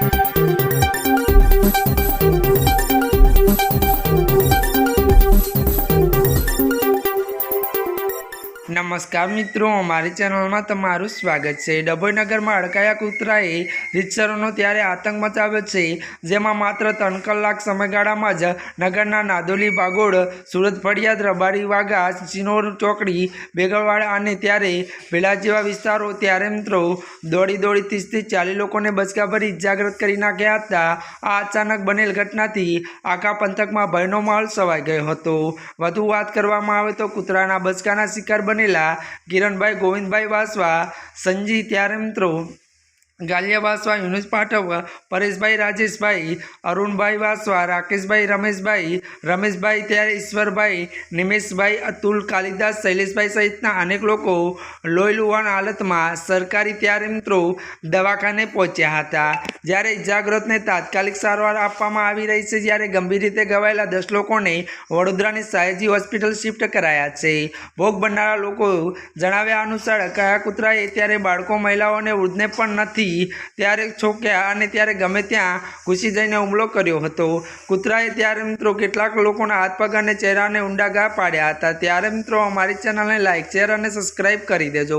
Thank you. નમસ્કાર મિત્રો, અમારી ચેનલમાં તમારું સ્વાગત છે. ડભોઈનગરમાં અડકાયા કૂતરાએ રીતસરોનો ત્યારે આતંક મચાવ્યો છે. જેમાં માત્ર ત્રણ કલાક સમયગાળામાં જ નગરના નાદોલી બાગોડ સુરત ફળિયાદ, રબારી વાગા ચિનોર ચોકડી બેગળવાડા અને ત્યારે ભેલા જેવા વિસ્તારો ત્યારે મિત્રો દોડી દોડી ત્રીસથી ચાલીસ લોકોને બચકાભરી ઇજાગ્રસ્ત કરી નાખ્યા હતા. આ અચાનક બનેલ ઘટનાથી આખા પંથકમાં ભયનો માહોલ છવાઈ ગયો હતો. વધુ વાત કરવામાં આવે તો કૂતરાના બચકાના શિકાર બનેલા કિરણભાઈ ગોવિંદભાઈ વાસવા સંજી ત્યારે મિત્રો ગાલિયા વાસવા યુનુસ પાઠવ પરેશભાઈ, રાજેશભાઈ, અરુણભાઈ વાસવા, રાકેશભાઈ, રમેશભાઈ રમેશભાઈ ત્યારે ઈશ્વરભાઈ, નિમેશભાઈ, અતુલ, કાલિદાસ, શૈલેષભાઈ સહિતના અનેક લોકો લોહી લુહાણ હાલતમાં સરકારી ત્યારે મિત્રો દવાખાને પહોંચ્યા હતા. જ્યારે ઇજાગ્રસ્તને તાત્કાલિક સારવાર આપવામાં આવી રહી છે, જ્યારે ગંભીર રીતે ઘવાયેલા દસ લોકોને વડોદરાની સયાજી હોસ્પિટલ શિફ્ટ કરાયા છે. ભોગ બનનારા લોકો જણાવ્યા અનુસાર કયા કૂતરાએ ત્યારે બાળકો, મહિલાઓ અને વૃદ્ધને પણ નથી ત્યારે છોક્યા અને ત્યારે ગમે ત્યાં ઘૂસી જઈને હુમલો કર્યો હતો. કૂતરાએ ત્યારે મિત્રો કેટલાક લોકોના હાથ પગ અને ચહેરાને ઊંડા ઘા પાડ્યા હતા. ત્યારે મિત્રો અમારી ચેનલને લાઇક શેર અને સબસ્ક્રાઈબ કરી દેજો.